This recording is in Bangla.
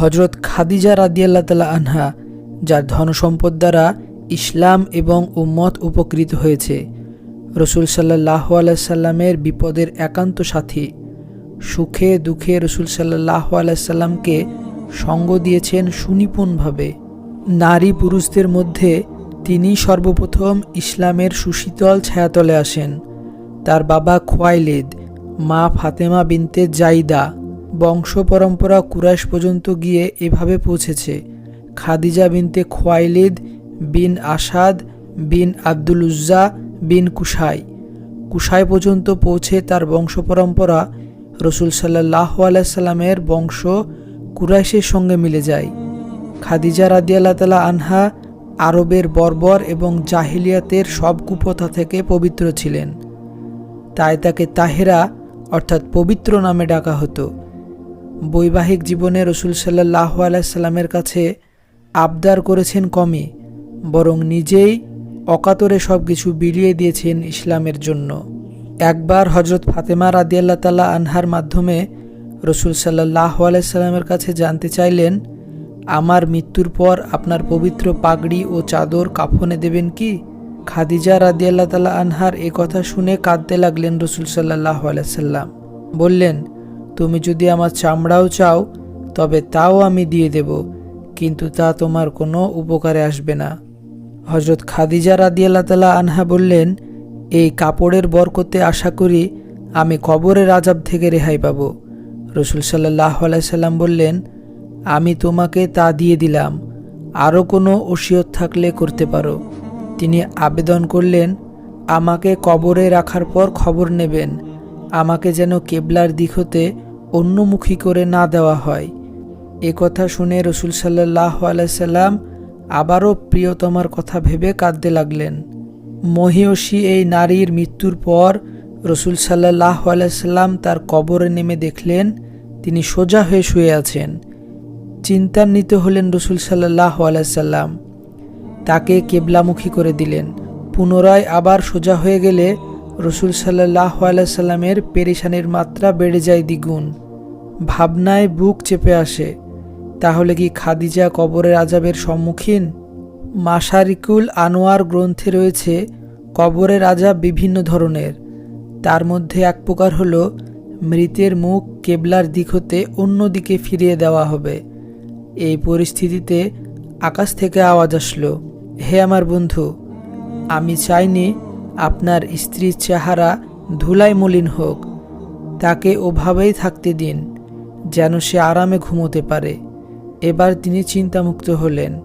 হজরত খাদিজা রাদিয়াল্লাহ তালা আনহা, যার ধনসম্পদ দ্বারা ইসলাম এবং উম্মত উপকৃত হয়েছে। রসুল সাল্লাহ আলাইসাল্লামের বিপদের একান্ত সাথী। সুখে দুঃখে রসুল সাল্লাহ আলাইসাল্লামকে সঙ্গ দিয়েছেন সুনিপুণভাবে। নারী পুরুষদের মধ্যে তিনি সর্বপ্রথম ইসলামের সুশীতল ছায়াতলে আসেন। তার বাবা খোয়াইলিদ, মা ফাতেমা বিনতে জাইদা বংশ পরম্পরা কুরাইশ পর্যন্ত গিয়ে এভাবে পৌঁছেছে। খাদিজা বিনতে খোয়াইলিদ বিন আসাদ বিন আব্দুল উজ্জা বিন কুশাই। কুসাই পর্যন্ত পৌঁছে তার বংশ পরম্পরা রসুল সাল্লাহ আলাইসাল্লামের বংশ কুরাইশের সঙ্গে মিলে যায়। খাদিজা রাদিয়াল্লাহ তালা আনহা আরবের বর্বর এবং জাহিলিয়াতের সব কুপথা থেকে পবিত্র ছিলেন। তাই তাকে তাহেরা অর্থাৎ পবিত্র নামে ডাকা হতো। বৈবাহিক জীবনে রসুল সাল্লাহ আলাইসাল্লামের কাছে আবদার করেছেন কমই, বরং নিজেই অকাতরে সব কিছু বিলিয়ে দিয়েছেন ইসলামের জন্য। একবার হজরত ফাতেমা রাদিয়াল্লাহ তাল্লাহ আনহার মাধ্যমে রসুল সাল্লাহ আলাইসাল্লামের কাছে জানতে চাইলেন, আমার মৃত্যুর পর আপনার পবিত্র পাগড়ি ও চাদর কাফনে দেবেন কি? খাদিজা রাদিয়াল্লাহ তালা আনহার এ কথা শুনে কাঁদতে লাগলেন রসুল সাল্লাহ আলাইসাল্লাম বললেন তুমি যদি আমার চামড়াও চাও, তবে তাও আমি দিয়ে দেব, কিন্তু তা তোমার কোনো উপকারে আসবে না। হজরত খাদিজা রাদিয়াল্লাহ তালা আনহা বললেন, এই কাপড়ের বরকতে আশা করি আমি কবরের আজাব থেকে রেহাই পাব। রসুল সাল্লাহ আলাইসাল্লাম বললেন, আমি তোমাকে তা দিয়ে দিলাম, আরও কোনো ওসিয়ত থাকলে করতে পারো। তিনি আবেদন করলেন, আমাকে কবরে রাখার পর খবর নেবেন, আমাকে যেন কেবলার দিক হতে অন্যমুখী করে না দেওয়া হয়। এ কথা শুনে রসুল সাল্লাহ আলাইসাল্লাম আবারও প্রিয়তমার কথা ভেবে কাঁদতে লাগলেন। মহিয়সী এই নারীর মৃত্যুর পর রসুল সাল্লাহ আলাইসাল্লাম তার কবরে নেমে দেখলেন, তিনি সোজা হয়ে শুয়ে আছেন। চিন্তান্বিত হলেন রসুল সাল্লাহ আলাইসাল্লাম তাকে কেবলামুখী করে দিলেন। পুনরায় আবার সোজা হয়ে গেলে রসুল সাল্লাহ আলাইসাল্লামের পেরেশানির মাত্রা বেড়ে যায় দ্বিগুণ। ভাবনায় বুক চেপে আসে, তাহলে কি খাদিজা কবরের আজাবের সম্মুখীন? মাসারিকুল আনোয়ার গ্রন্থে রয়েছে, কবরের আজাব বিভিন্ন ধরনের। তার মধ্যে এক প্রকার হল, মৃতের মুখ কেবলার দিক হতে অন্যদিকে ফিরিয়ে দেওয়া হবে। এই পরিস্থিতিতে আকাশ থেকে আওয়াজ আসলো, হে আমার বন্ধু, আমি চাইনি আপনার স্ত্রীর চেহারা ধুলাই মলিন হোক, তাকে ওভাবেই থাকতে দিন, যেন সে আরামে ঘুমোতে পারে। এবার তিনি চিন্তামুক্ত হলেন।